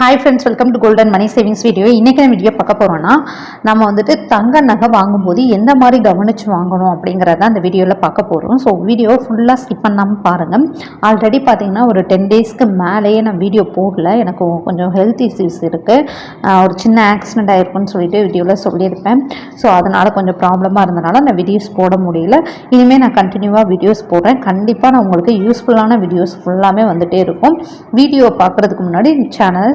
Hi friends welcome to golden money savings video இன்றைக்கி நம்ம video பார்க்க போகிறோன்னா நம்ம வந்துட்டு தங்க நகை வாங்கும்போது எந்த மாதிரி கவனித்து வாங்கணும் அப்படிங்கிறத அந்த வீடியோவில் பார்க்க போகிறோம் ஸோ வீடியோ ஃபுல்லாக ஸ்கிப் பண்ணாமல் பாருங்கள் ஆல்ரெடி பார்த்தீங்கன்னா ஒரு டென் டேஸ்க்கு மேலேயே நான் வீடியோ போடல. எனக்கு கொஞ்சம் ஹெல்த் இஷ்யூஸ் இருக்குது ஒரு சின்ன ஆக்சிடென்ட் ஆகிருக்குன்னு சொல்லிட்டு வீடியோவில் சொல்லியிருப்பேன். ஸோ அதனால் கொஞ்சம் ப்ராப்ளமாக இருந்தனால நான் வீடியோஸ் போட முடியல. இனிமேல் நான் கண்டினியூவாக வீடியோஸ் போடுறேன். கண்டிப்பாக நான் உங்களுக்கு யூஸ்ஃபுல்லான வீடியோஸ் ஃபுல்லாமே வந்துகிட்டே இருக்கும். வீடியோ பார்க்குறதுக்கு முன்னாடி சேனல்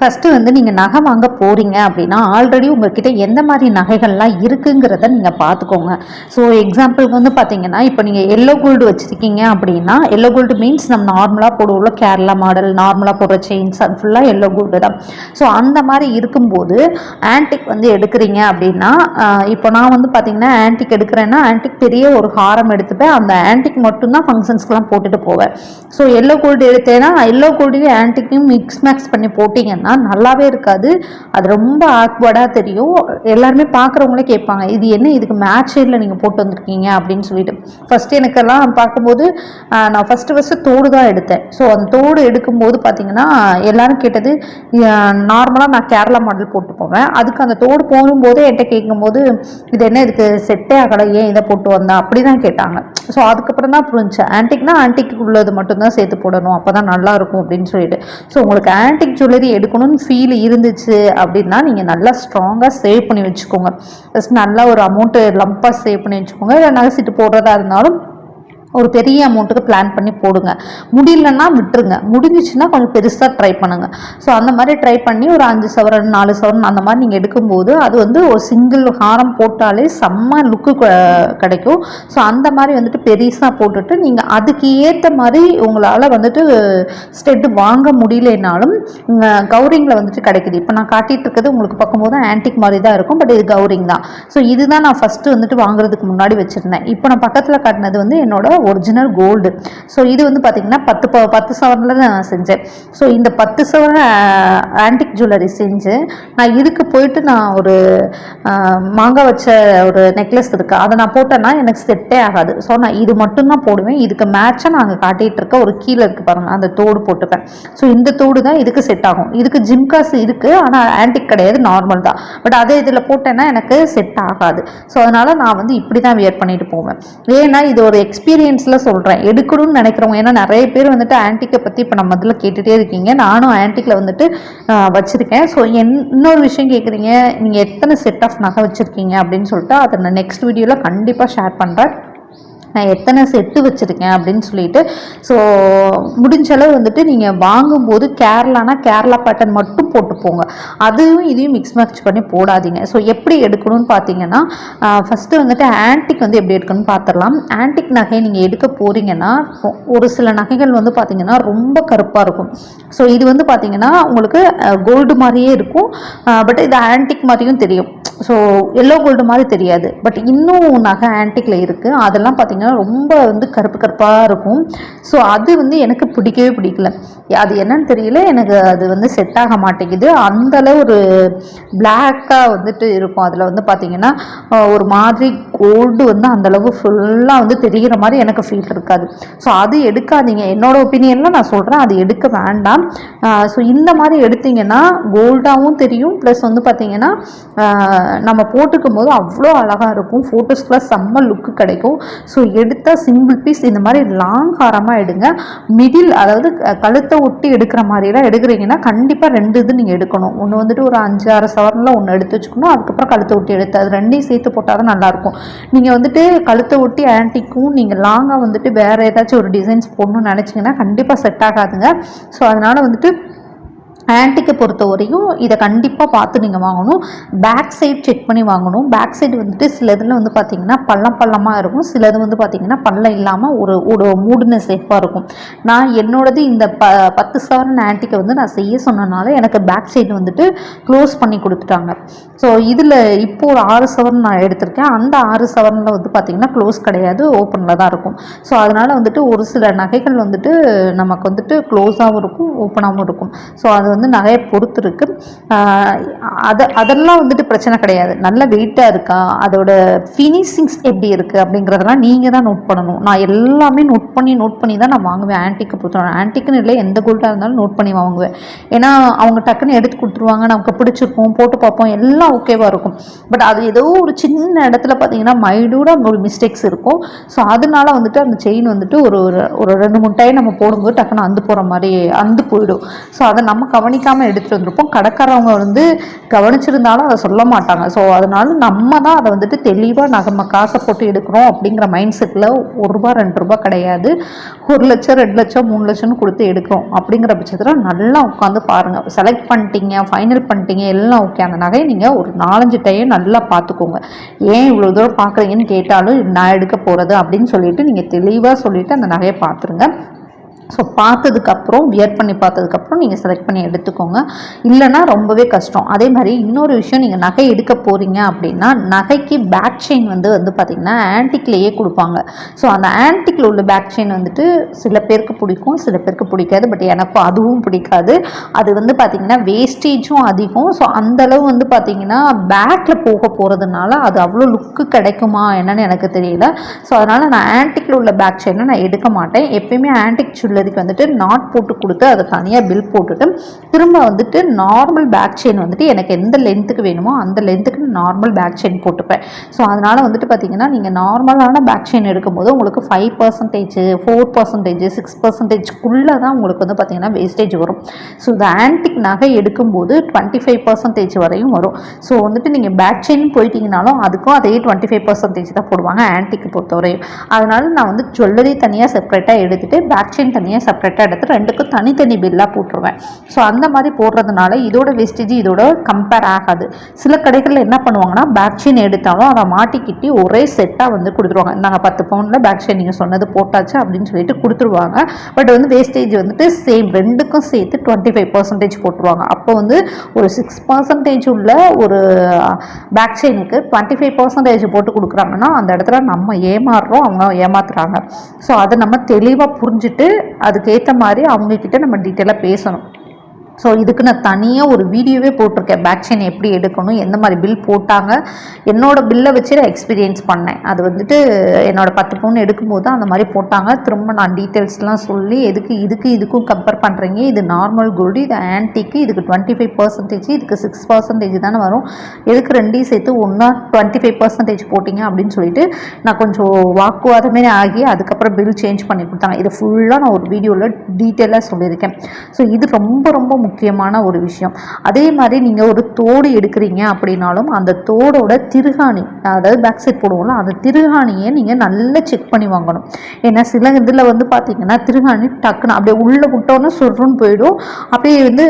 ஃபஸ்ட்டு வந்து நீங்கள் நகை வாங்க போகிறீங்க அப்படின்னா ஆல்ரெடி உங்ககிட்ட எந்த மாதிரி நகைகள்லாம் இருக்குங்கிறத நீங்கள் பார்த்துக்கோங்க. ஸோ எக்ஸாம்பிளுக்கு வந்து பார்த்தீங்கன்னா இப்போ நீங்கள் எல்லோ கோல்டு வச்சுருக்கீங்க அப்படின்னா எல்லோ கோல்டு மீன்ஸ் நம்ம நார்மலாக போடுவோம் கேரளா மாடல் நார்மலாக போடுற செயின்ஸ் அது ஃபுல்லாக எல்லோ கோல்டு தான். ஸோ அந்த மாதிரி இருக்கும்போது ஆன்டிக் வந்து எடுக்கிறீங்க அப்படின்னா இப்போ நான் வந்து பார்த்தீங்கன்னா ஆன்டிக் எடுக்கிறேன்னா ஆன்டிக் பெரிய ஒரு ஹாரம் எடுத்துப்பேன். அந்த ஆன்டிக் மட்டும்தான் ஃபங்க்ஷன்ஸ்க்குலாம் போட்டுட்டு போவேன். ஸோ எல்லோ கோல்டு எடுத்தேன்னா எல்லோ கோல்டையும் ஆன்டிக்கையும் மிக்ஸ் மேக்ஸ் பண்ணி போட்டிங்கன்னா நல்லாவே இருக்காது. அது ரொம்ப ஆக்வர்டாக தெரியும். எல்லாருமே பார்க்குறவங்களே கேட்பாங்க இது என்ன? இதுக்கு மேட்ச் ஷேடில் நீங்கள் போட்டு வந்திருக்கீங்க அப்படின்னு சொல்லிட்டு. ஃபஸ்ட்டு எனக்கெல்லாம் பார்க்கும்போது நான் ஃபஸ்ட்டு ஃபஸ்ட்டு தோடு தான் எடுத்தேன். ஸோ அந்த தோடு எடுக்கும்போது பார்த்தீங்கன்னா எல்லோரும் கேட்டது நார்மலாக நான் கேரளா மாடல் போட்டு போவேன். அதுக்கு அந்த தோடு போகும்போதே என்கிட்ட கேட்கும்போது இது என்ன? இதுக்கு செட்டே ஆகலை. ஏன் இதை போட்டு வந்தா? அப்படி தான் கேட்டாங்க. ஸோ அதுக்கப்புறம் தான் புரிஞ்சு ஆன்டிக்னா ஆன்டிக்கு உள்ளது மட்டும்தான் சேர்த்து போடணும். அப்போ தான் நல்லா இருக்கும் அப்படின்னு சொல்லிட்டு. ஸோ உங்களுக்கு ஆன்டிக் ஜுவல்லரி இருக்கணும்னு ஃபீல் இருந்துச்சு அப்படின்னா நீங்கள் நல்லா ஸ்ட்ராங்காக சேவ் பண்ணி வச்சுக்கோங்க. ஜஸ்ட் நல்லா ஒரு அமௌண்ட்டு லம்பாக சேவ் பண்ணி வச்சுக்கோங்க. இல்லை நகை சீட்டு போடுறதா இருந்தாலும் ஒரு பெரிய அமௌண்ட்டுக்கு பிளான் பண்ணி போடுங்க. முடியலன்னா விட்டுருங்க. முடிஞ்சிச்சுன்னா கொஞ்சம் பெருசாக ட்ரை பண்ணுங்கள் ஸோ அந்த மாதிரி ட்ரை பண்ணி ஒரு அஞ்சு சவரன் நாலு சவரன் அந்த மாதிரி நீங்கள் எடுக்கும்போது அது வந்து ஒரு சிங்கிள் ஹாரம் போட்டாலே செம்ம லுக்கு கிடைக்கும். ஸோ அந்த மாதிரி வந்துட்டு பெருசாக போட்டுட்டு நீங்கள் அதுக்கு ஏற்ற மாதிரி உங்களால் வந்துட்டு ஸ்டெட்டு வாங்க முடியலனாலும் கௌரிங்கில் வந்துட்டு கிடைக்குது. இப்போ நான் காட்டிகிட்டு இருக்கிறது உங்களுக்கு பார்க்கும்போது ஆன்டிக் மாதிரி தான் இருக்கும். பட் இது கௌரிங் தான். ஸோ இதுதான் நான் ஃபஸ்ட்டு வந்துட்டு வாங்குறதுக்கு முன்னாடி வச்சுருந்தேன். இப்போ நான் பக்கத்தில் காட்டினது வந்து என்னோட ஒரிஜினல் கோல்டு ஸோ இது வந்து பார்த்தீங்கன்னா பத்து ப பத்து சவரனில் தான் நான் செஞ்சேன். ஸோ இந்த பத்து சவரன் ஆன்டிக் ஜுவல்லரி செஞ்சு நான் இதுக்கு போயிட்டு நான் ஒரு மாங்காய் வச்ச ஒரு நெக்லஸ் இருக்குது அதை நான் போட்டேன்னா எனக்கு செட்டே ஆகாது. ஸோ நான் இது மட்டும்தான் போடுவேன். இதுக்கு மேட்சாக நான் அங்கே காட்டிகிட்டு இருக்க ஒரு கீழே இருக்குது பாருங்கள் அந்த தோடு போட்டுப்பேன். ஸோ இந்த தோடு தான் இதுக்கு செட் ஆகும். இதுக்கு ஜிம்காஸ் இருக்குது ஆனால் ஆன்டிக் கிடையாது நார்மல் தான். பட் அதே இதில் போட்டேன்னா எனக்கு செட் ஆகாது. ஸோ அதனால் நான் வந்து இப்படி தான் வியர் பண்ணிட்டு போவேன். ஏன்னா இது ஒரு எக்ஸ்பீரியன்ஸ் எக்ஸ்பீரியன்ஸில் சொல்கிறேன் எடுக்கணும்னு நினைக்கிறவங்க ஏன்னா நிறைய பேர் வந்துட்டு ஆன்டிக்கை பற்றி இப்போ நம்ம இதில் கேட்டுகிட்டே இருக்கீங்க. நானும் ஆன்டிக்கில் வந்துட்டு வச்சுருக்கேன் வச்சிருக்கேன். ஸோ என் இன்னொரு விஷயம் கேட்குறீங்க நீங்கள் எத்தனை செட் ஆஃப் நகை வச்சுருக்கீங்க அப்படின்னு சொல்லிட்டு அதை நான் நெக்ஸ்ட் வீடியோவில் கண்டிப்பாக ஷேர் பண்ணுறேன் நான் எத்தனை செட்டு வச்சுருக்கேன் அப்படின்னு சொல்லிட்டு ஸோ முடிஞ்ச அளவு வந்துட்டு நீங்கள் வாங்கும்போது கேரளானா கேரளா பேட்டர்ன் மட்டும் போட்டு போங்க. அதுவும் இதையும் மிக்ஸ் மேட்ச் பண்ணி போடாதீங்க. ஸோ எப்படி எடுக்கணும்னு பார்த்தீங்கன்னா ஃபஸ்ட்டு வந்துட்டு ஆன்டிக் வந்து எப்படி எடுக்கணும்னு பார்த்துடலாம் ஆன்டிக் நகையை நீங்கள் எடுக்க போகிறீங்கன்னா ஒரு சில நகைகள் வந்து பார்த்தீங்கன்னா ரொம்ப கருப்பாக இருக்கும். ஸோ இது வந்து பார்த்தீங்கன்னா உங்களுக்கு கோல்டு மாதிரியே இருக்கும். பட் இது ஆன்டிக் மாதிரியும் தெரியும். ஸோ எல்லோ கோல்டு மாதிரி தெரியாது. பட் இன்னும் நகை ஆன்டிக்கில் இருக்குது அதெல்லாம் பார்த்தீங்கன்னா ரொம்ப வந்து கருப்பு கருப்பாக இருக்கும். ஸோ அது வந்து எனக்கு பிடிக்கவே பிடிக்கல. அது என்னன்னு தெரியல. எனக்கு அது வந்து செட் ஆக மாட்டேங்குது. அந்த அளவு ஒரு பிளாக்காக வந்துட்டு இருக்கும். அதில் வந்து பார்த்தீங்கன்னா ஒரு மாதிரி கோல்டு வந்து அந்தளவு ஃபுல்லாக வந்து தெரிகிற மாதிரி எனக்கு ஃபீல் இருக்காது. ஸோ அது எடுக்காதீங்க. என்னோட ஒப்பீனியனில் நான் சொல்கிறேன் அது எடுக்க வேண்டாம். ஸோ இந்த மாதிரி எடுத்தீங்கன்னா கோல்டாகவும் தெரியும். ப்ளஸ் வந்து பார்த்திங்கன்னா நம்ம போட்டுக்கும் போது அவ்வளோ அழகாக இருக்கும். ஃபோட்டோஸ்க்குலாம் செம்ம லுக்கு கிடைக்கும். ஸோ எடுத்தால் சிங்கிள் பீஸ் இந்த மாதிரி லாங் ஹாரமாக எடுங்க. மிடில் அதாவது கழுத்தை ஒட்டி எடுக்கிற மாதிரிலாம் எடுக்கிறீங்கன்னா கண்டிப்பாக ரெண்டு இது நீங்கள் எடுக்கணும். ஒன்று வந்துட்டு ஒரு அஞ்சு ஆறு சவரனில் ஒன்று எடுத்து வச்சுக்கணும். அதுக்கப்புறம் கழுத்தை ஒட்டி எடுத்து அது ரெண்டையும் சேர்த்து போட்டால் தான் நல்லாயிருக்கும். நீங்கள் வந்துட்டு கழுத்தை ஒட்டி ஆன்டிக்கும் நீங்கள் லாங்காக வந்துட்டு வேறு ஏதாச்சும் ஒரு டிசைன்ஸ் போடணும்னு நினச்சிங்கன்னா கண்டிப்பாக செட் ஆகாதுங்க. ஸோ அதனால் வந்துட்டு ஆன்டிக்கை பொறுத்த வரையும் இதை கண்டிப்பாக பார்த்து நீங்கள் வாங்கணும். பேக் சைடு செக் பண்ணி வாங்கணும். பேக் சைடு வந்துட்டு சில இதில் வந்து பார்த்தீங்கன்னா பள்ளம் பள்ளமாக இருக்கும். சிலது வந்து பார்த்தீங்கன்னா பள்ளம் இல்லாமல் ஒரு ஒரு மூடின சேஃபாக இருக்கும். நான் என்னோடது இந்த ப பத்து சவரன் ஆன்டிக்கை வந்து நான் செய்ய சொன்னனால எனக்கு பேக் சைடு வந்துட்டு க்ளோஸ் பண்ணி கொடுத்துட்டாங்க. ஸோ இதில் இப்போ ஒரு ஆறு சவரன் நான் எடுத்திருக்கேன். அந்த ஆறு சவரனில் வந்து பார்த்தீங்கன்னா க்ளோஸ் கிடையாது. ஓப்பனில் தான் இருக்கும். ஸோ அதனால் வந்துட்டு ஒரு சில நகைகள் வந்துட்டு நமக்கு வந்துட்டு க்ளோஸாகவும் இருக்கும் ஓப்பனாகவும் இருக்கும். ஸோ அது வந்து வந்து நகையை பொறுத்து இருக்கு அது அதெல்லாம் வந்துட்டு பிரச்சனை கிடையாது. நல்ல வெயிட்டாக இருக்கா? அதோட ஃபினிஷிங்ஸ் எப்படி இருக்குது அப்படிங்கிறதெல்லாம் நீங்கள் தான் நோட் பண்ணணும். நான் எல்லாமே நோட் பண்ணி நோட் பண்ணி தான் நான் வாங்குவேன். ஆன்டிக்கு பொறுத்தவரை. ஆன்டிக்குன்னு இல்லை எந்த கோல்டாக இருந்தாலும் நோட் பண்ணி வாங்குவேன். ஏன்னா அவங்க டக்குன்னு எடுத்து கொடுத்துருவாங்க. நமக்கு பிடிச்சிருப்போம் போட்டு பார்ப்போம். எல்லாம் ஓகேவாக இருக்கும். பட் அது ஏதோ ஒரு சின்ன இடத்துல பார்த்தீங்கன்னா மைடூட ஒரு மிஸ்டேக்ஸ் இருக்கும். ஸோ அதனால வந்துட்டு அந்த செயின் வந்துட்டு ஒரு ஒரு- ஒரு ரெண்டு மூணு டைம் நம்ம போடும்போது டக்குன்னு அந்து போகிற மாதிரி அந்து போயிடும். ஸோ அதை நம்ம கவனிக்காமல் எடுத்துகிட்டு வந்திருப்போம். கடைக்காரவங்க வந்து கவனிச்சிருந்தாலும் அதை சொல்ல மாட்டாங்க. ஸோ அதனால நம்ம தான் அதை வந்துட்டு தெளிவாக நம்ம காசை போட்டு எடுக்கிறோம் அப்படிங்கிற மைண்ட் செட்டில் ஒரு ரூபா ரெண்டு ரூபா கிடையாது. ஒரு லட்சம் ரெண்டு லட்சம் மூணு லட்சம்னு கொடுத்து எடுக்கிறோம் அப்படிங்கிற பட்சத்தில் நல்லா உட்காந்து பாருங்கள் செலக்ட் பண்ணிட்டீங்க ஃபைனல் பண்ணிட்டீங்க எல்லாம் ஓகே அந்த நகையை நீங்கள் ஒரு நாலஞ்சு டைம் நல்லா பார்த்துக்கோங்க. ஏன் இவ்வளோ தூரம் பார்க்குறீங்கன்னு கேட்டாலும் நான் எடுக்க போகிறது அப்படின்னு சொல்லிட்டு நீங்கள் தெளிவாக சொல்லிவிட்டு அந்த நகையை பார்த்துருங்க. ஸோ பார்த்ததுக்கப்புறம் வியர் பண்ணி பார்த்ததுக்கப்புறம் நீங்கள் செலக்ட் பண்ணி எடுத்துக்கோங்க. இல்லைன்னா ரொம்பவே கஷ்டம். அதே மாதிரி இன்னொரு விஷயம் நீங்கள் நகை எடுக்க போகிறீங்க அப்படின்னா நகைக்கு பேக் செயின் வந்து வந்து பார்த்திங்கன்னா ஆன்டிக்லேயே கொடுப்பாங்க. ஸோ அந்த ஆன்டிக்கில் உள்ள பேக் செயின் வந்துட்டு சில பேருக்கு பிடிக்கும் சில பேருக்கு பிடிக்காது. பட் எனக்கும் அதுவும் பிடிக்காது. அது வந்து பார்த்திங்கன்னா வேஸ்டேஜும் அதிகம். ஸோ அந்தளவு வந்து பார்த்திங்கன்னா பேக்கில் போக போகிறதுனால அது அவ்வளோ லுக்கு கிடைக்குமா என்னன்னு எனக்கு தெரியல. ஸோ அதனால் நான் ஆன்டிக்கில் உள்ள பேக் செயினை நான் எடுக்க மாட்டேன். எப்பயுமே ஆன்டிக் ஜுவல்லரிக்கு வந்துட்டு நாட் போட்டு கொடுத்து அதை தனியாக பில் போட்டுட்டு திரும்ப வந்துட்டு நார்மல் பேக் செயின் வந்துட்டு எனக்கு எந்த லென்த்துக்கு வேணுமோ அந்த லென்த்துக்கு நார்மல் பேக் செயின் போட்டுப்பேன். ஸோ அதனால் வந்துட்டு பார்த்தீங்கன்னா நீங்கள் நார்மலான பேக் செயின் எடுக்கும்போது உங்களுக்கு five percentage four percentage six பர்சன்டேஜ்க்குள்ளே தான் உங்களுக்கு வந்து பார்த்தீங்கன்னா வேஸ்டேஜ் வரும். ஸோ இந்த ஆன்டிக் நகை எடுக்கும்போது டுவெண்ட்டி ஃபைவ் பர்சன்டேஜ் வரையும் வரும். ஸோ வந்துட்டு நீங்கள் பேக் செயின் போயிட்டீங்கனாலும் அதுக்கும் அதே டுவெண்ட்டி ஃபைவ் பர்சன்டேஜ் தான் போடுவாங்க ஆன்டிக்கு பொறுத்தவரையும். அதனால நான் வந்து ஜுவல்லரி தனியாக செப்பரேட்டாக எடுத்துகிட்டு பேக் செயின் தனியாக செப்பரேட்டாக எடுத்து ரெண்டுக்கும் தனித்தனி பில்லாக போட்டுருவேன். ஸோ அந்த மாதிரி போடுறதுனால இதோட வேஸ்டேஜ் இதோட கம்பேர் ஆகாது. சில கடைகளில் என்ன பண்ணுவாங்கன்னா பேக் செயின் எடுத்தாலும் அதை மாட்டிக்கிட்டி ஒரே செட்டாக வந்து கொடுத்துருவாங்க. நாங்கள் பத்து பவுண்டில் பேக் செயின் நீங்கள் சொன்னது போட்டாச்சு அப்படின்னு சொல்லிட்டு கொடுத்துருவாங்க. பட் வந்து வேஸ்டேஜ் வந்துட்டு சேம் ரெண்டுக்கும் சேர்த்து டுவெண்ட்டி ஃபைவ் பர்சன்டேஜ் போட்டுருவாங்க. அப்போ வந்து ஒரு சிக்ஸ் பர்சன்டேஜ் உள்ள ஒரு பேக் செயினுக்கு டுவெண்ட்டி ஃபைவ் பர்சன்டேஜ் போட்டு கொடுக்குறாங்கன்னா அந்த இடத்துல நம்ம ஏமாறுறோம் அவங்க ஏமாத்துறாங்க. ஸோ அதை நம்ம தெளிவாக புரிஞ்சுட்டு அதுக்கேற்ற மாதிரி அவங்கக்கிட்ட நம்ம டீட்டெயிலாக பேசணும். ஸோ இதுக்கு நான் தனியாக ஒரு வீடியோவே போட்டிருக்கேன். பேக் செயின் எப்படி எடுக்கணும் எந்த மாதிரி பில் போட்டாங்க என்னோடய பில்லை வச்சு நான் எக்ஸ்பீரியன்ஸ் பண்ணேன். அது வந்துட்டு என்னோடய பத்து பவுன் எடுக்கும்போது அந்த மாதிரி போட்டாங்க. திரும்ப நான் டீட்டெயில்ஸ்லாம் சொல்லி எதுக்கு இதுக்கு இதுக்கும் கம்பேர் பண்ணுறீங்க இது நார்மல் கோல்டு இது ஆன்டிக்கு இதுக்கு டுவெண்ட்டி ஃபைவ் பர்சன்டேஜ் இதுக்கு சிக்ஸ் பர்சன்டேஜ் தானே வரும். எதுக்கு ரெண்டையும் சேர்த்து ஒன்றா டுவெண்ட்டி ஃபைவ் பர்சன்டேஜ் போட்டிங்க அப்படின்னு சொல்லிட்டு நான் கொஞ்சம் வாக்குவாதமே ஆகி அதுக்கப்புறம் பில் சேஞ்ச் பண்ணி கொடுத்தாங்க. இது ஃபுல்லாக நான் ஒரு வீடியோவில் டீட்டெயிலாக சொல்லியிருக்கேன். ஸோ இது ரொம்ப ரொம்ப முக்கியமான ஒரு விஷயம். அதே மாதிரி நீங்கள் ஒரு தோடு எடுக்கிறீங்க அப்படின்னாலும் அந்த தோடோட திருகாணி அதாவது பேக் சைட் போடுவோம்ல அந்த திருகாணியை நீங்கள் நல்லா செக் பண்ணி வாங்கணும். ஏன்னா சில இதில் வந்து பார்த்தீங்கன்னா திருகாணி டக்குன்னு அப்படியே உள்ளே விட்டோன்னே சுருன்னு போயிடும். அப்படியே வந்து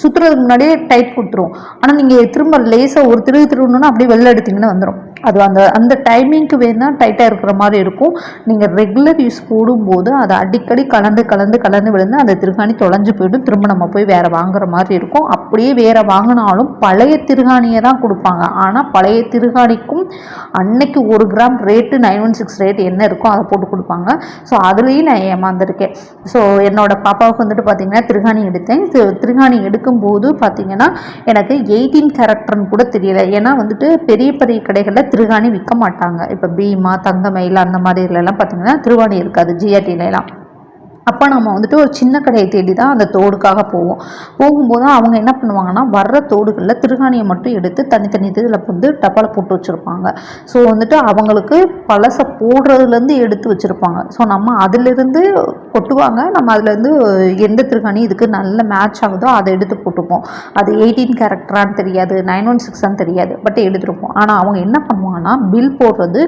சுற்றுறதுக்கு முன்னாடியே டைட் கொடுத்துரும். ஆனால் நீங்கள் திரும்ப லேசாக ஒரு திருகு திருவுணுன்னா அப்படியே வெளில எடுத்தீங்கன்னா வந்துடும் அது அந்த அந்த டைமிங்க்கு வேணால் டைட்டாக இருக்கிற மாதிரி இருக்கும். நீங்கள் ரெகுலர் யூஸ் போடும்போது அதை அடிக்கடி கலந்து கலந்து கலந்து விழுந்து அந்த திருகாணி தொலைஞ்சு போயிடும். திரும்ப நம்ம போய் வேறு வாங்குற மாதிரி இருக்கும். அப்படியே வேறு வாங்கினாலும் பழைய திருகாணியை தான் கொடுப்பாங்க. ஆனால் பழைய திருகாணிக்கும் அன்னைக்கு ஒரு gram rate nine one six rate என்ன இருக்கோ அதை போட்டு கொடுப்பாங்க. ஸோ அதுலேயும் நான் ஏமாந்துருக்கேன். ஸோ என்னோடய பாப்பாவுக்கு வந்துட்டு பார்த்தீங்கன்னா திருகாணி எடுத்தேன். தி- திருகாணி எடுக்கும்போது பார்த்தீங்கன்னா எனக்கு எயிட்டீன் கேரக்டர்னு கூட தெரியல. ஏன்னா வந்துட்டு பெரிய பெரிய கடைகளில் திருகாணி விற்க மாட்டாங்க. இப்போ பீமா தங்கமயில் அந்த மாதிரிலலாம் பார்த்திங்கன்னா திருவாணி இருக்காது ஜிஆர்டிலலாம் அப்போ நம்ம வந்துட்டு ஒரு சின்ன கடையை தேடி தான் அந்த தோடுக்காக போவோம். போகும்போது அவங்க என்ன பண்ணுவாங்கன்னா வர்ற தோடுகளில் திருகாணியை மட்டும் எடுத்து தனித்தனி இதில் வந்து டப்பாவில் போட்டு வச்சுருப்பாங்க. ஸோ வந்துட்டு அவங்களுக்கு பழசை போடுறதுலேருந்து எடுத்து வச்சுருப்பாங்க. ஸோ நம்ம அதிலிருந்து கொட்டுவாங்க. நம்ம அதுலேருந்து எந்த திருகாணி இதுக்கு நல்ல மேட்ச் ஆகுதோ அதை எடுத்து போட்டுப்போம். அது எயிட்டீன் கேரக்டரான்னு தெரியாது நைன் ஒன் சிக்ஸான்னு தெரியாது பட் எடுத்துருப்போம். ஆனால் அவங்க என்ன பண்ணுவாங்கன்னா பில் போடுறது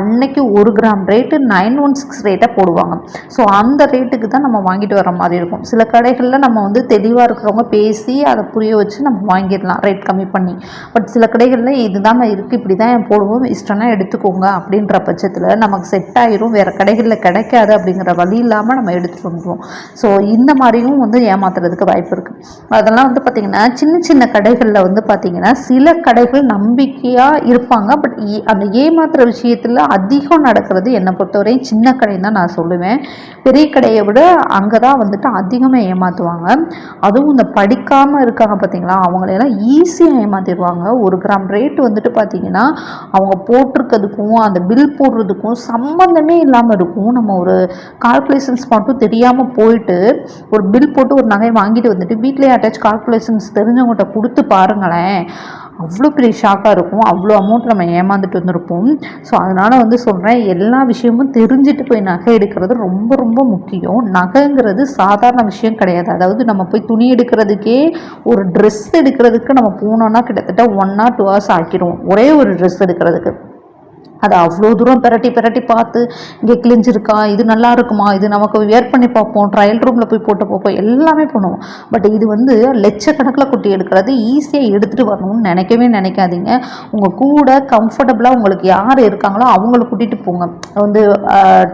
அன்னைக்கு ஒரு gram rate nine one six ரேட்டை போடுவாங்க. ஸோ அந்த ரேட்டுக்கு தான் நம்ம வாங்கிட்டு வர மாதிரி இருக்கும். சில கடைகளில் நம்ம வந்து தெளிவாக இருக்கிறவங்க பேசி அதை புரிய வச்சு நம்ம வாங்கிடலாம் ரேட் கம்மி பண்ணி. பட் சில கடைகளில் இதுதான் இருக்குது இப்படி தான் போடுவோம் இஷ்டம்னா எடுத்துக்கோங்க அப்படின்ற பட்சத்தில் நமக்கு செட் ஆயிரும் வேறு கடைகளில் கிடைக்காது அப்படிங்கிற வழி இல்லாமல் நம்ம எடுத்துகிட்டு வந்துடுவோம் ஸோ இந்த மாதிரியும் வந்து ஏமாத்துறதுக்கு வாய்ப்பு இருக்குது அதெல்லாம் வந்து பார்த்திங்கன்னா சின்ன சின்ன கடைகளில் வந்து பார்த்திங்கன்னா சில கடைகள் நம்பிக்கையாக இருப்பாங்க. பட் அந்த ஏமாத்துற விஷயத்தில் அதிகம் நடக்கிறது என்னை பொறுத்தவரையும் சின்ன கடை தான் நான் சொல்லுவேன். பெரிய கடையை விட அங்கே தான் வந்துட்டு அதிகமாக ஏமாற்றுவாங்க அதுவும் இந்த படிக்காமல் இருக்காங்க பார்த்தீங்களா அவங்களையெல்லாம் ஈஸியாக ஏமாற்றிடுவாங்க ஒரு கிராம் ரேட்டு வந்துட்டு பார்த்தீங்கன்னா அவங்க போட்டிருக்கிறதுக்கும் அந்த பில் போடுறதுக்கும் சம்மந்தமே இல்லாமல் இருக்கும். நம்ம ஒரு கால்குலேஷன்ஸ் மட்டும் தெரியாமல் போயிட்டு ஒரு பில் போட்டு ஒரு நகை வாங்கிட்டு வந்துட்டு வீட்லேயே அட்டாச் கால்குலேஷன்ஸ் தெரிஞ்சவங்ககிட்ட கொடுத்து பாருங்களேன். அவ்வளோ பெரிய ஷாக்காக இருக்கும். அவ்வளோ அமௌண்ட் நம்ம ஏமாந்துட்டு வந்திருப்போம். ஸோ அதனால் வந்து சொல்கிறேன் எல்லா விஷயமும் தெரிஞ்சுட்டு போய் நகை எடுக்கிறது ரொம்ப ரொம்ப முக்கியம். நகைங்கிறது சாதாரண விஷயம் கிடையாது. அதாவது நம்ம போய் துணி எடுக்கிறதுக்கே ஒரு ட்ரெஸ் எடுக்கிறதுக்கு நம்ம போனோன்னா கிட்டத்தட்ட ஒன் ஆர் டூ ஹவர்ஸ் ஆக்கிடும் ஒரே ஒரு ட்ரெஸ் எடுக்கிறதுக்கு. அதை அவ்வளோ தூரம் பிரட்டி பிரட்டி பார்த்து இங்கே கிழிஞ்சிருக்கா இது நல்லா இருக்குமா இது நமக்கு வியர் பண்ணி பார்ப்போம் ட்ரையல் ரூமில் போய் போட்டு பார்ப்போம் எல்லாமே பண்ணுவோம். பட் இது வந்து லட்சக்கணக்கில் குட்டி எடுக்கிறது ஈஸியாக எடுத்துகிட்டு வரணும்னு நினைக்கவே நினைக்காதீங்க. உங்கள் கூட கம்ஃபர்டபுளாக உங்களுக்கு யார் இருக்காங்களோ அவங்கள கூட்டிகிட்டு போங்க. வந்து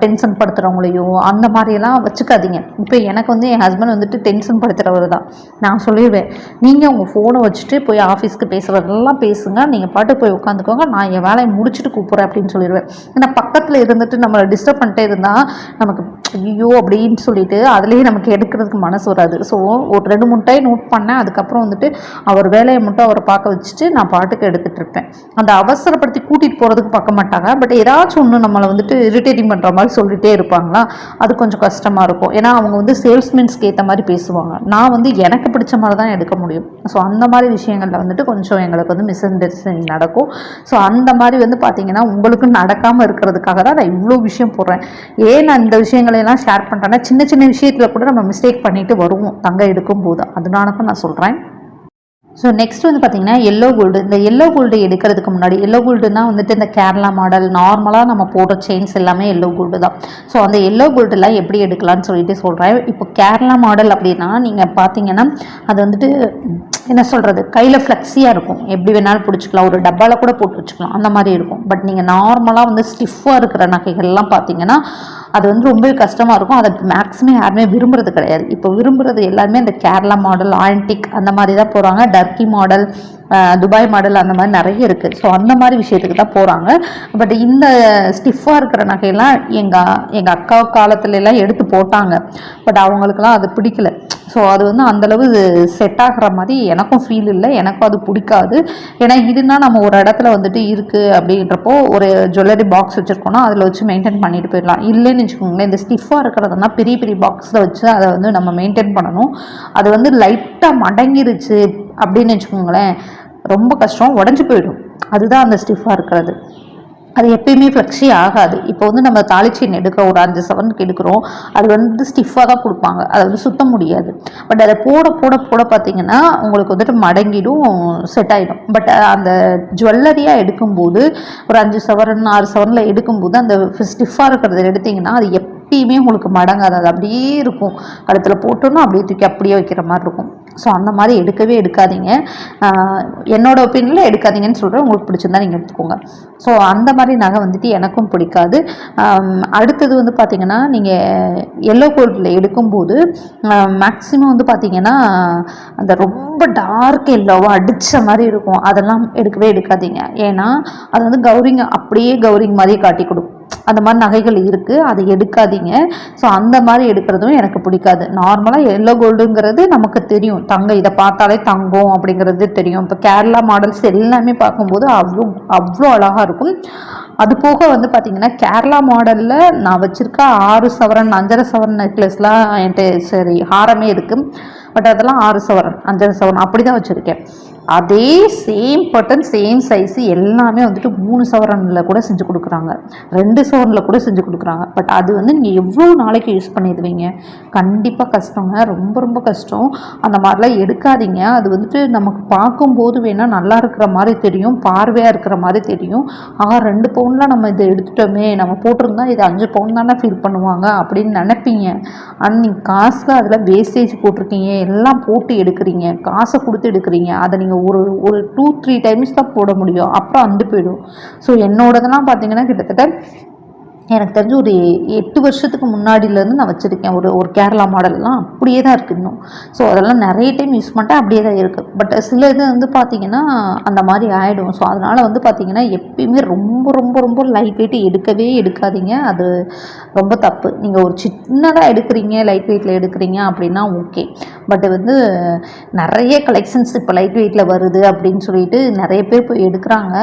டென்ஷன் படுத்துகிறவங்களையோ அந்த மாதிரியெல்லாம் வச்சுக்காதீங்க. இப்போ எனக்கு வந்து என் ஹஸ்பண்ட் வந்துட்டு டென்ஷன் படுத்துகிறவர் தான். நான் சொல்லிடுவேன் நீங்கள் உங்கள் ஃபோனை வச்சுட்டு போய் ஆஃபீஸ்க்கு பேசுகிறதெல்லாம் பேசுங்க. நீங்கள் பாட்டு போய் உட்காந்துக்கோங்க. நான் என் வேலையை முடிச்சுட்டு கூப்பிட்றேன் அப்படின்னு சொல்லிடுவேன். ஏன்னா பக்கத்தில் இருந்துட்டு நம்மளை டிஸ்டர்ப் பண்ணிட்டே இருந்தால் நமக்கு ஐயோ அப்படின்னு சொல்லிட்டு அதுலேயே நமக்கு எடுக்கிறதுக்கு மனசு வராது. ஸோ ஒரு ரெண்டு மூணு டைம் நோட் பண்ணேன். அதுக்கப்புறம் வந்துட்டு அவர் வேலையை மட்டும் அவரை பார்க்க வச்சுட்டு நான் பாட்டுக்கு எடுத்துகிட்டு இருப்பேன். அந்த அவசரப்படுத்தி கூட்டிகிட்டு போகிறதுக்கு பார்க்க மாட்டாங்க. பட் ஏதாச்சும் ஒன்று நம்மளை வந்துட்டு இரிட்டேட்டிங் பண்ணுற மாதிரி சொல்லிகிட்டே இருப்பாங்களா? அது கொஞ்சம் கஷ்டமாக இருக்கும். ஏன்னா அவங்க வந்து சேல்ஸ்மென்ஸ்க்கு ஏற்ற மாதிரி பேசுவாங்க. நான் வந்து எனக்கு பிடிச்ச மாதிரி தான் எடுக்க முடியும். ஸோ அந்த மாதிரி விஷயங்களில் வந்துட்டு கொஞ்சம் எங்களுக்கு வந்து மிஸ் அண்டர்ஸ்டாண்டிங் நடக்கும். ஸோ அந்த மாதிரி வந்து பார்த்திங்கன்னா உங்களுக்கு நடக்காமல் இருக்கிறதுக்காக தான் நான் இவ்வளோ விஷயம் போடுறேன். ஏன் நான் இந்த விஷயங்களையெல்லாம் ஷேர் பண்ணுறேன்னா சின்ன சின்ன விஷயத்தில் கூட நம்ம மிஸ்டேக் பண்ணிட்டு வருவோம் தங்க எடுக்கும்போது அதனால தான் நான் சொல்கிறேன் ஸோ நெக்ஸ்ட் வந்து பார்த்தீங்கன்னா எல்லோ கோல்டு இந்த எல்லோ கோல்டு எடுக்கிறதுக்கு முன்னாடி எல்லோ கோல்டுனா வந்துட்டு இந்த கேரளா மாடல் நார்மலாக நம்ம போடுற செயின்ஸ் எல்லாமே எல்லோ கோல்டு தான். ஸோ அந்த எல்லோ கோல்டுலாம் எப்படி எடுக்கலாம்னு சொல்லிட்டு சொல்கிறேன் இப்போ கேரளா மாடல் அப்படின்னா நீங்கள் பார்த்தீங்கன்னா அது வந்துட்டு என்ன சொல்கிறது கையில் ஃப்ளெக்ஸியாக இருக்கும். எப்படி வேணாலும் பிடிச்சிக்கலாம். ஒரு டப்பாவில் கூட போட்டு வச்சுக்கலாம். அந்த மாதிரி இருக்கும். பட் நீங்கள் நார்மலாக வந்து ஸ்டிஃபாக இருக்கிற நகைகள்லாம் பார்த்தீங்கன்னா அது வந்து ரொம்பவே கஷ்டமாக இருக்கும். அதை மேக்ஸிமம் யாருமே விரும்புறது கிடையாது. இப்போ விரும்புறது எல்லாருமே இந்த கேரளா மாடல் ஆன்டிக் அந்த மாதிரி தான் போகிறாங்க டர்க்கி மாடல் துபாய் மாடல் அந்த மாதிரி நிறைய இருக்குது ஸோ அந்த மாதிரி விஷயத்துக்கு தான் போகிறாங்க பட் இந்த ஸ்டிஃபாக இருக்கிற நகையெல்லாம் எங்கள் எங்கள் அக்கா காலத்துலலாம் எடுத்து போட்டாங்க. பட் அவங்களுக்குலாம் அது பிடிக்கல. ஸோ அது வந்து அந்தளவு செட் ஆகிற மாதிரி எனக்கும் ஃபீல் இல்லை. எனக்கும் அது பிடிக்காது. ஏன்னா இதுனா நம்ம ஒரு இடத்துல வந்துட்டு இருக்குது அப்படின்றப்போ ஒரு ஜுவல்லரி பாக்ஸ் வச்சுருக்கோன்னா அதில் வச்சு மெயின்டைன் பண்ணிட்டு போயிடலாம். இல்லைன்னு வச்சுக்கோங்களேன் இந்த ஸ்டிஃபாக இருக்கிறதுனா பெரிய பெரிய பாக்ஸில் வச்சு அதை வந்து நம்ம மெயின்டைன் பண்ணணும். அது வந்து லைட்டாக மடங்கிருச்சு அப்படின்னு வச்சுக்கோங்களேன். ரொம்ப கஷ்டம் உடஞ்சி போயிடும். அதுதான் அந்த ஸ்டிஃபாக இருக்கிறது. அது எப்பயுமே ஃப்ளெக்ஸி ஆகாது. இப்போ வந்து நம்ம தாலிச்சீன் எடுக்க ஒரு அஞ்சு செவனுக்கு எடுக்கிறோம் அது வந்து ஸ்டிஃபாக தான் கொடுப்பாங்க. அதை வந்து சுத்த முடியாது. பட் அதை போட போட போட பார்த்தீங்கன்னா உங்களுக்கு வந்துட்டு மடங்கிடும் செட் ஆகிடும் பட் அந்த ஜுவல்லரியாக எடுக்கும்போது ஒரு அஞ்சு சவரன் ஆறு சவரனில் எடுக்கும்போது அந்த ஸ்டிஃபாக இருக்கிறத எடுத்திங்கன்னா அது எப் எப்பயுமே உங்களுக்கு மடங்காது. அது அப்படியே இருக்கும். கழுத்தில் போட்டோன்னா அப்படியே தூக்கி அப்படியே வைக்கிற மாதிரி இருக்கும். ஸோ அந்த மாதிரி எடுக்கவே எடுக்காதீங்க. என்னோட ஒப்பீனியில் எடுக்காதீங்கன்னு சொல்கிறேன் உங்களுக்கு பிடிச்சிருந்தா நீங்கள் எடுத்துக்கோங்க. ஸோ அந்த மாதிரி நகை வந்துட்டு எனக்கும் பிடிக்காது. அடுத்தது வந்து பார்த்திங்கன்னா நீங்கள் எல்லோ கோல்டில் எடுக்கும்போது மேக்ஸிமம் வந்து பார்த்திங்கன்னா அந்த ரொம்ப டார்க் எல்லோவாக அடித்த மாதிரி இருக்கும். அதெல்லாம் எடுக்கவே எடுக்காதீங்க. ஏன்னா அது வந்து கௌரிங் அப்படியே கௌரிங் மாதிரி காட்டி கொடுக்கும். அந்த மாதிரி நகைகள் இருக்குது அதை எடுக்காதீங்க. ஸோ அந்த மாதிரி எடுக்கிறதும் எனக்கு பிடிக்காது. நார்மலாக எல்லோ கோல்டுங்கிறது நமக்கு தெரியும். தங்க இதை பார்த்தாலே தங்கம் அப்படிங்கிறது தெரியும். இப்போ கேரளா மாடல்ஸ் எல்லாமே பார்க்கும்போது அவ்வளோ அவ்வளோ அழகாக இருக்கும். அது போக வந்து பார்த்திங்கன்னா கேரளா மாடலில் நான் வச்சுருக்க ஆறு சவரன் அஞ்சரை சவரன் நெக்லஸ்லாம் என்கிட்ட சரி ஹாரமே இருக்குது பட் அதெல்லாம் ஆறு சவரன் அஞ்சரை சவரன் அப்படி தான் வச்சுருக்கேன். அதே சேம் பட்டன் சேம் சைஸு எல்லாமே வந்துட்டு மூணு சவரனில் கூட செஞ்சு கொடுக்குறாங்க. ரெண்டு சவரனில் கூட செஞ்சு கொடுக்குறாங்க. பட் அது வந்து நீங்கள் எவ்வளோ நாளைக்கு யூஸ் பண்ணிடுவீங்க? கண்டிப்பாக கஷ்டங்க. ரொம்ப ரொம்ப கஷ்டம். அந்த மாதிரிலாம் எடுக்காதீங்க. அது வந்துட்டு நமக்கு பார்க்கும்போது வேணால் நல்லா இருக்கிற மாதிரி தெரியும். பார்வையாக இருக்கிற மாதிரி தெரியும். ஆக ரெண்டு பவுனில் நம்ம இதை எடுத்துட்டோமே. நம்ம போட்டிருந்தா இது அஞ்சு பவுன் தானே ஃபீல் பண்ணுவாங்க அப்படின்னு நினைப்பீங்க. ஆனால் நீங்கள் காசில் அதில் வேஸ்டேஜ் போட்டிருக்கீங்க. எல்லாம் போட்டு எடுக்கிறீங்க. காசை கொடுத்து எடுக்கிறீங்க. அதை நீங்கள் நீங்கள் ஒரு ஒரு டூ த்ரீ டைம்ஸ் தான் போட முடியும். அப்புறம் அந்து போயிடும். ஸோ என்னோடதெல்லாம் பார்த்தீங்கன்னா கிட்டத்தட்ட எனக்கு தெரிஞ்சு ஒரு எட்டு வருஷத்துக்கு முன்னாடியிலேருந்து நான் வச்சுருக்கேன். ஒரு ஒரு கேரளா மாடல்லாம் அப்படியே தான் இருக்குது இன்னும். ஸோ அதெல்லாம் நிறைய டைம் யூஸ் பண்ணிட்டேன் அப்படியே தான் இருக்குது பட் சில இது வந்து பார்த்திங்கன்னா அந்த மாதிரி ஆகிடும் ஸோ அதனால் வந்து பார்த்திங்கன்னா எப்பயுமே ரொம்ப ரொம்ப ரொம்ப லைட் வெயிட் எடுக்கவே எடுக்காதீங்க. அது ரொம்ப தப்பு. நீங்கள் ஒரு சின்னதாக எடுக்கிறீங்க லைட் வெயிட்டில் எடுக்கிறீங்க அப்படின்னா ஓகே பட் வந்து நிறைய கலெக்ஷன்ஸ் இப்போ லைட் வெயிட்டில் வருது அப்படின்னு சொல்லிட்டு நிறைய பேர் போய் எடுக்கிறாங்க.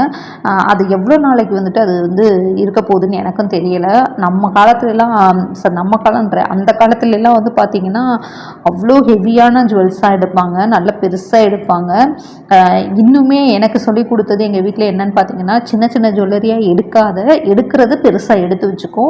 அது எவ்வளோ நாளைக்கு வந்துட்டு அது வந்து இருக்க போகுதுன்னு எனக்கும் முடியலை நம்ம காலத்துலலாம் சார் நம்ம காலன்ற அந்த காலத்துலலாம் வந்து பார்த்திங்கன்னா அவ்வளோ ஹெவியான ஜுவல்ஸாக எடுப்பாங்க நல்ல பெருசாக எடுப்பாங்க. இன்னுமே எனக்கு சொல்லி கொடுத்தது எங்கள் வீட்டில் என்னன்னு பார்த்தீங்கன்னா சின்ன சின்ன ஜுவல்லரியாக எடுக்காத எடுக்கிறது பெருசாக எடுத்து வச்சுக்கோ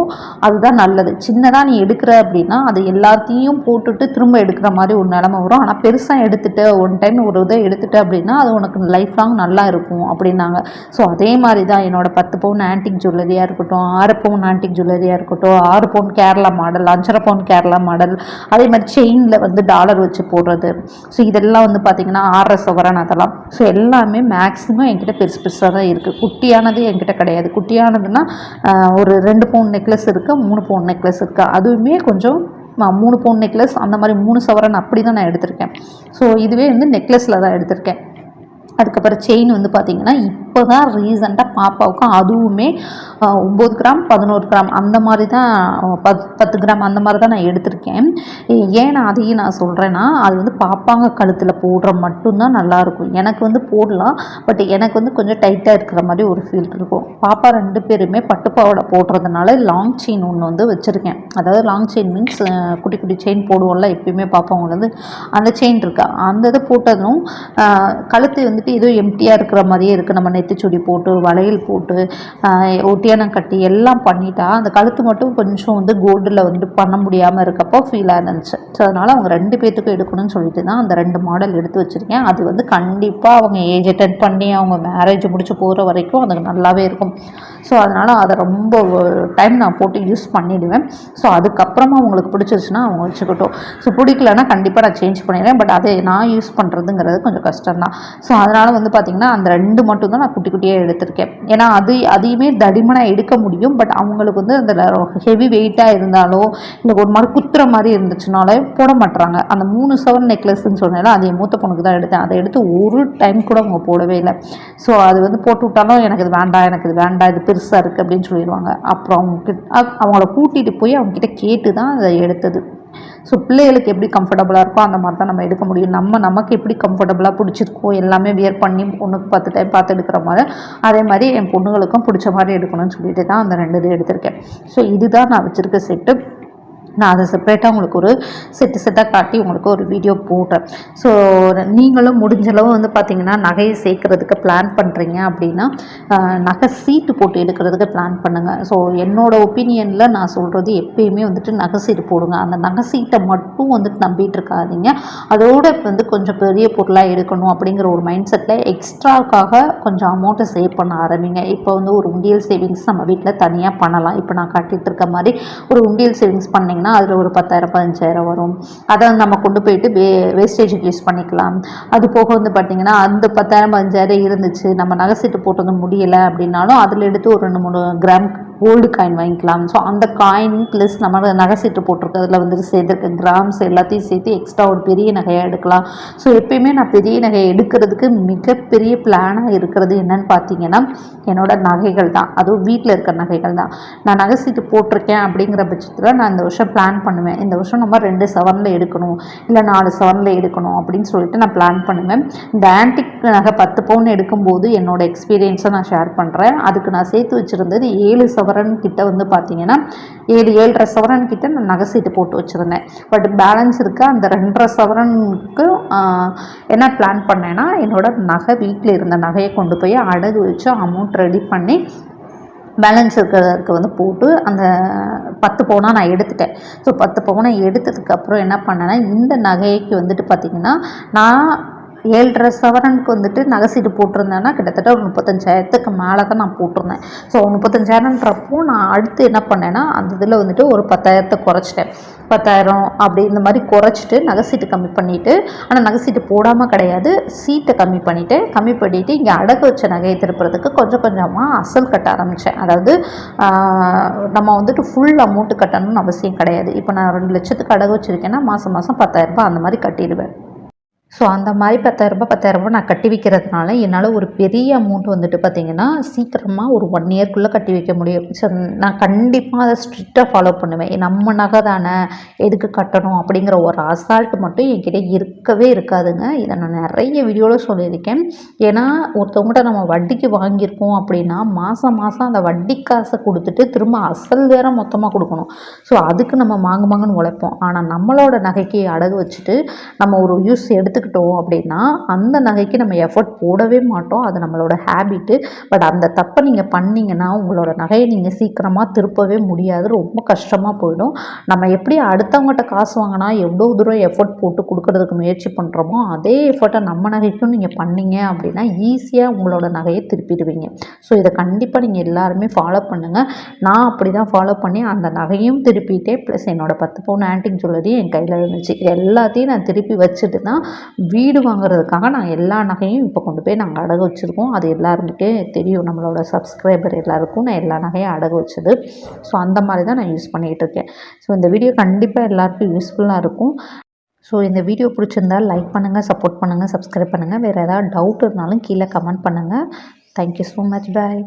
அதுதான் நல்லது. சின்னதாக நீ எடுக்கிற அப்படின்னா அது எல்லாத்தையும் போட்டுட்டு திரும்ப எடுக்கிற மாதிரி ஒரு நிலமை வரும். ஆனால் பெருசாக எடுத்துட்டு ஒன் டைம் ஒரு இதை எடுத்துட்டு அப்படின்னா அது உனக்கு லைஃப் லாங் நல்லா இருக்கும் அப்படின்னாங்க. ஸோ அதே மாதிரி தான் என்னோடய பத்து பவுன் ஆன்டிக் ஜுவல்லரியாக இருக்கட்டும் ஆறு பவுன் ஆன்டிக் ஜுவல்லரியாக இருக்கட்டும் ஆறு பவுன் கேரளா மாடல் அஞ்சரை பவுன் கேரளா மாடல் அதே மாதிரி செயினில் வந்து டாலர் வச்சு போடுறது. ஸோ இதெல்லாம் வந்து பார்த்திங்கன்னா ஆறரை சவரன் அதெல்லாம். ஸோ எல்லாமே மேக்ஸிமம் என்கிட்ட பெருசு பெருசாக தான் இருக்குது குட்டியானது என்கிட்ட கிடையாது. குட்டியானதுன்னா ஒரு ரெண்டு பவுன் நெக்லஸ் இருக்குது மூணு பவுன் நெக்லஸ் இருக்குது அதுவுமே கொஞ்சம் மூணு பவுன் நெக்லஸ் அந்த மாதிரி மூணு சவரன் அப்படி தான் நான் எடுத்திருக்கேன். ஸோ இதுவே வந்து நெக்லஸில் தான் எடுத்திருக்கேன். அதுக்கப்புறம் செயின் வந்து பார்த்திங்கன்னா இப்போ தான் ரீசெண்டாக பாப்பாவுக்கு அதுவுமே ஒம்பது கிராம் பதினோரு கிராம் அந்த மாதிரி தான் பத் பத்து கிராம் அந்த மாதிரி தான் நான் எடுத்திருக்கேன். ஏன் நான் அதையும் நான் சொல்கிறேன்னா அது வந்து பாப்பாங்க கழுத்தில் போடுற மட்டும்தான் நல்லாயிருக்கும். எனக்கு வந்து போடலாம் பட் எனக்கு வந்து கொஞ்சம் டைட்டாக இருக்கிற மாதிரி ஒரு ஃபீல் இருக்கும். பாப்பா ரெண்டு பேருமே பட்டுப்பாவோட போடுறதுனால லாங் செயின் ஒன்று வந்து வச்சுருக்கேன். அதாவது லாங் செயின் மீன்ஸ் குட்டி குட்டி செயின் போடுவோம்ல எப்பயுமே பாப்பாங்க வந்து அந்த செயின் இருக்கா? அந்த இதை போட்டதும் கழுத்து வந்துட்டு ஏதோ எம்டியாக இருக்கிற மாதிரியே இருக்குது நம்ம நெத்திச்சுடி போட்டு வளையல் போட்டு ஒட்டியானம் கட்டி எல்லாம் பண்ணிட்டா அந்த கழுத்து மட்டும் கொஞ்சம் வந்து கோல்டில் வந்து பண்ண முடியாமல் இருக்கப்போ ஃபீலாக இருந்துச்சு. ஸோ அதனால் அவங்க ரெண்டு பேர்த்துக்கும் எடுக்கணும்னு சொல்லிட்டு தான் அந்த ரெண்டு மாடல் எடுத்து வச்சுருக்கேன். அது வந்து கண்டிப்பாக அவங்க ஏஜ் அட்டன் பண்ணி அவங்க மேரேஜ் முடிச்சு போகிற வரைக்கும் அதுக்கு நல்லாவே இருக்கும். ஸோ அதனால் அதை ரொம்ப டைம் நான் போட்டு யூஸ் பண்ணிடுவேன். ஸோ அதுக்கப்புறமா அவங்களுக்கு பிடிச்சிருச்சுன்னா அவங்க வச்சுக்கிட்டோம். ஸோ பிடிக்கலன்னா கண்டிப்பாக நான் சேஞ்ச் பண்ணிடுவேன். பட் அதை நான் யூஸ் பண்ணுறதுங்கிறது கொஞ்சம் கஷ்டம்தான். ஸோ அதனால் வந்து பார்த்திங்கன்னா அந்த ரெண்டு மட்டும் தான் நான் குட்டி குட்டியாக எடுத்திருக்கேன். ஏன்னா அது அதையுமே தடிமனாக எடுக்க முடியும். பட் அவங்களுக்கு வந்து அந்த ஹெவி வெயிட்டாக இருந்தாலோ இல்லை ஒரு மாதிரி குத்துற மாதிரி இருந்துச்சுனாலே போட மாட்டுறாங்க அந்த மூணு செவன் நெக்லஸ்ன்னு சொன்னால அது என் மூத்த பொண்ணுக்கு தான் எடுத்தேன். அதை எடுத்து ஒரு டைம் கூட அவங்க போடவே இல்லை. ஸோ அது வந்து போட்டு விட்டாலும் எனக்கு இது வேண்டாம் எனக்கு இது வேண்டாம் இது பெருசாக இருக்குது அப்படின்னு சொல்லிடுவாங்க. அப்புறம் அவங்க கிட்ட அவங்கள கூட்டிகிட்டு போய் அவங்கக்கிட்ட கேட்டு தான் அதை எடுத்தது. ஸோ பிள்ளைகளுக்கு எப்படி கம்ஃபர்டபுளாக இருக்கோ அந்த மாதிரி தான் நம்ம எடுக்க முடியும். நம்ம நமக்கு எப்படி கம்ஃபர்டபுளாக பிடிச்சிருக்கோ எல்லாமே வியர் பண்ணி பொண்ணுக்கு பத்து டைம் பார்த்து எடுக்கிற மாதிரி அதே மாதிரி என் பொண்ணுங்களுக்கும் பிடிச்ச மாதிரி எடுக்கணும்னு சொல்லிட்டு தான் அந்த ரெண்டு இது எடுத்திருக்கேன். ஸோ இதுதான் நான் வச்சுருக்க செட்டு நான் அதை செப்பரேட்டாக உங்களுக்கு ஒரு செட்டு செட்டாக காட்டி உங்களுக்கு ஒரு வீடியோ போடுறேன். ஸோ நீங்களும் முடிஞ்ச அளவு வந்து பார்த்தீங்கன்னா நகையை சேர்க்குறதுக்கு பிளான் பண்ணுறீங்க அப்படின்னா நகை சீட்டு போட்டு எடுக்கிறதுக்கு பிளான் பண்ணுங்கள் ஸோ என்னோடய ஒப்பீனியனில் நான் சொல்கிறது எப்பயுமே வந்துட்டு நகை சீட்டு போடுங்க. அந்த நகை சீட்டை மட்டும் வந்துட்டு நம்பிட்டு இருக்காதிங்க. அதோட வந்து கொஞ்சம் பெரிய பொருளாக எடுக்கணும் அப்படிங்கிற ஒரு மைண்ட் செட்டில் எக்ஸ்ட்ராக்காக கொஞ்சம் அமௌண்ட்டை சேவ் பண்ண ஆரம்பிங்க. இப்போ வந்து ஒரு உண்டியல் சேவிங்ஸ் நம்ம வீட்டில் தனியாக பண்ணலாம். இப்போ நான் காட்டிகிட்டு இருக்க மாதிரி ஒரு உண்டியல் சேவிங்ஸ் பண்ணிங்கன்னா அதில் ஒரு பத்தாயிரம் பதினஞ்சாயிரம் வரும். அதை நம்ம கொண்டு போயிட்டு வே வேஸ்டேஜுக்கு யூஸ் பண்ணிக்கலாம். அது போக வந்து பார்த்திங்கன்னா அந்த பத்தாயிரம் பதினஞ்சாயிரம் இருந்துச்சு. நம்ம நகை சீட்டு போட்டது முடியலை அப்படின்னாலும் அதில் எடுத்து ஒரு ரெண்டு மூணு கிராம் கோல்டு காயின் வாங்கிக்கலாம். ஸோ அந்த காயின் ப்ளஸ் நம்ம நகை சீட்டு அதில் வந்துட்டு சேர்த்துருக்க கிராம்ஸ் எல்லாத்தையும் சேர்த்து எக்ஸ்ட்ரா ஒரு பெரிய நகையாக எடுக்கலாம். ஸோ எப்பயுமே நான் பெரிய நகையை எடுக்கிறதுக்கு மிகப்பெரிய பிளானாக இருக்கிறது என்னன்னு பார்த்தீங்கன்னா என்னோட நகைகள் தான். அதுவும் வீட்டில் இருக்கிற நகைகள் தான். நான் நகை சீட்டு போட்டிருக்கேன் அப்படிங்கிற பட்சத்தில் நான் இந்த வருஷம் பிளான் பண்ணுவேன். இந்த வருஷம் நம்ம ரெண்டு செவனில் எடுக்கணும். இல்லை நாலு செவனில் எடுக்கணும் அப்படின்னு சொல்லிட்டு நான் பிளான் பண்ணுவேன். இந்த ஆன்டிக் நகை பத்து பவுன் எடுக்கும்போது என்னோடய எக்ஸ்பீரியன்ஸை நான் ஷேர் பண்ணுறேன் அதுக்கு நான் சேர்த்து வச்சுருந்தது ஏழு சவரன் கிட்ட வந்து பார்த்தீங்கன்னா ஏழு ஏழரை சவரன் கிட்ட நான் நகை சீட்டு போட்டு வச்சுருந்தேன். பட் பேலன்ஸ் இருக்க? அந்த ரெண்டரை சவரனுக்கு என்ன பிளான் பண்ணேன்னா என்னோட நகை வீட்டில் இருந்த நகையை கொண்டு போய் அடகு வச்சு அமௌண்ட் ரெடி பண்ணி பேலன்ஸ் இருக்கிறதுக்கு வந்து போட்டு அந்த பத்து பவுனாக நான் எடுத்துட்டேன். ஸோ பத்து பவுனை எடுத்ததுக்கப்புறம் என்ன பண்ணேன்னா இந்த நகைக்கு வந்துட்டு பார்த்திங்கன்னா நான் ஏழரை சவரனுக்கு வந்துட்டு நகை சீட்டு போட்டிருந்தேன்னா கிட்டத்தட்ட ஒரு முப்பத்தஞ்சாயிரத்துக்கு மேலே தான் நான் போட்டிருந்தேன். ஸோ முப்பத்தஞ்சாயிரன்றப்போ நான் அடுத்து என்ன பண்ணேன்னா அந்த இதில் வந்துட்டு ஒரு பத்தாயிரத்தை குறைச்சிட்டேன். பத்தாயிரம் அப்படி இந்த மாதிரி குறைச்சிட்டு நகை சீட்டு கம்மி பண்ணிவிட்டு ஆனால் நகை சீட்டு போடாமல் கிடையாது சீட்டை கம்மி பண்ணிவிட்டு கம்மி பண்ணிவிட்டு இங்கே அடகு வச்ச நகையை திருப்புறதுக்கு கொஞ்சம் கொஞ்சமாக அசல் கட்ட ஆரம்பித்தேன் அதாவது நம்ம வந்துட்டு ஃபுல் அமௌண்ட்டு கட்டணும்னு அவசியம் கிடையாது. இப்போ நான் ரெண்டு லட்சத்துக்கு அடகு வச்சுருக்கேன்னா மாதம் மாதம் பத்தாயிரரூபா அந்த மாதிரி கட்டிடுவேன். ஸோ அந்த மாதிரி பத்தாயிரரூபா பத்தாயிரரூபா நான் கட்டி வைக்கிறதுனால என்னால் ஒரு பெரிய அமௌண்ட் வந்துட்டு பார்த்திங்கன்னா சீக்கிரமாக ஒரு ஒன் இயர்க்குள்ளே கட்டி வைக்க முடியும். ஸோ நான் கண்டிப்பாக அதை ஸ்ட்ரிக்டாக ஃபாலோ பண்ணுவேன். நம்ம நகை தானே எதுக்கு கட்டணும் அப்படிங்கிற ஒரு அசால்ட் மட்டும் என்கிட்ட இருக்கவே இருக்காதுங்க. இதை நான் நிறைய வீடியோவில் சொல்லியிருக்கேன். ஏன்னா ஒருத்தவங்கள்ட்ட நம்ம வட்டிக்கு வாங்கியிருக்கோம் அப்படின்னா மாதம் மாதம் அந்த வட்டி காசை கொடுத்துட்டு திரும்ப அசல் வேற மொத்தமாக கொடுக்கணும். ஸோ அதுக்கு நம்ம மாங்கு மாங்குன்னு உழைப்போம். ஆனால் நம்மளோட நகைக்கு அடகு வச்சுட்டு நம்ம ஒரு யூஸ் எடுத்துக்கிட்டோம் அப்படின்னா அந்த நகைக்கு நம்ம எஃபர்ட் போடவே மாட்டோம். அது நம்மளோட ஹேபிட்டு பட் அந்த தப்பை நீங்கள் பண்ணிங்கன்னா உங்களோட நகையை நீங்கள் சீக்கிரமாக திருப்பவே முடியாது. ரொம்ப கஷ்டமாக போயிடும். நம்ம எப்படி அடுத்தவங்ககிட்ட காசு வாங்கினா எவ்வளோ தூரம் எஃபர்ட் போட்டு கொடுக்கறதுக்கு முயற்சி பண்ணுறோமோ அதே எஃபர்ட்டை நம்ம நகைக்கும் நீங்கள் பண்ணீங்க அப்படின்னா ஈஸியாக உங்களோட நகையை திருப்பிடுவீங்க. ஸோ இதை கண்டிப்பாக நீங்கள் எல்லாருமே ஃபாலோ பண்ணுங்கள் நான் அப்படி தான் ஃபாலோ பண்ணி அந்த நகையும் திருப்பிட்டேன். ப்ளஸ் என்னோடய பத்து பவுன் ஆன்டிக் ஜுவல்லரி என் கையில் இருந்துச்சு. எல்லாத்தையும் நான் திருப்பி வச்சுட்டு தான் வீடு வாங்குறதுக்காக நான் எல்லா நகையும் இப்போ கொண்டு போய் நாங்கள் அடகு வச்சுருக்கோம். அது எல்லாருக்கிட்டே தெரியும். நம்மளோட சப்ஸ்கிரைபர் எல்லாருக்கும் நான் எல்லா நகையும் அடகு வச்சது. ஸோ அந்த மாதிரி தான் நான் யூஸ் பண்ணிகிட்டு இருக்கேன். ஸோ இந்த வீடியோ கண்டிப்பாக எல்லாருக்கும் யூஸ்ஃபுல்லாக இருக்கும். ஸோ இந்த வீடியோ பிடிச்சிருந்தா லைக் பண்ணுங்கள் சப்போர்ட் பண்ணுங்கள் சப்ஸ்கிரைப் பண்ணுங்கள் வேறு ஏதாவது டவுட் இருந்தாலும் கீழே கமெண்ட் பண்ணுங்கள் தேங்க்யூ ஸோ மச் பாய்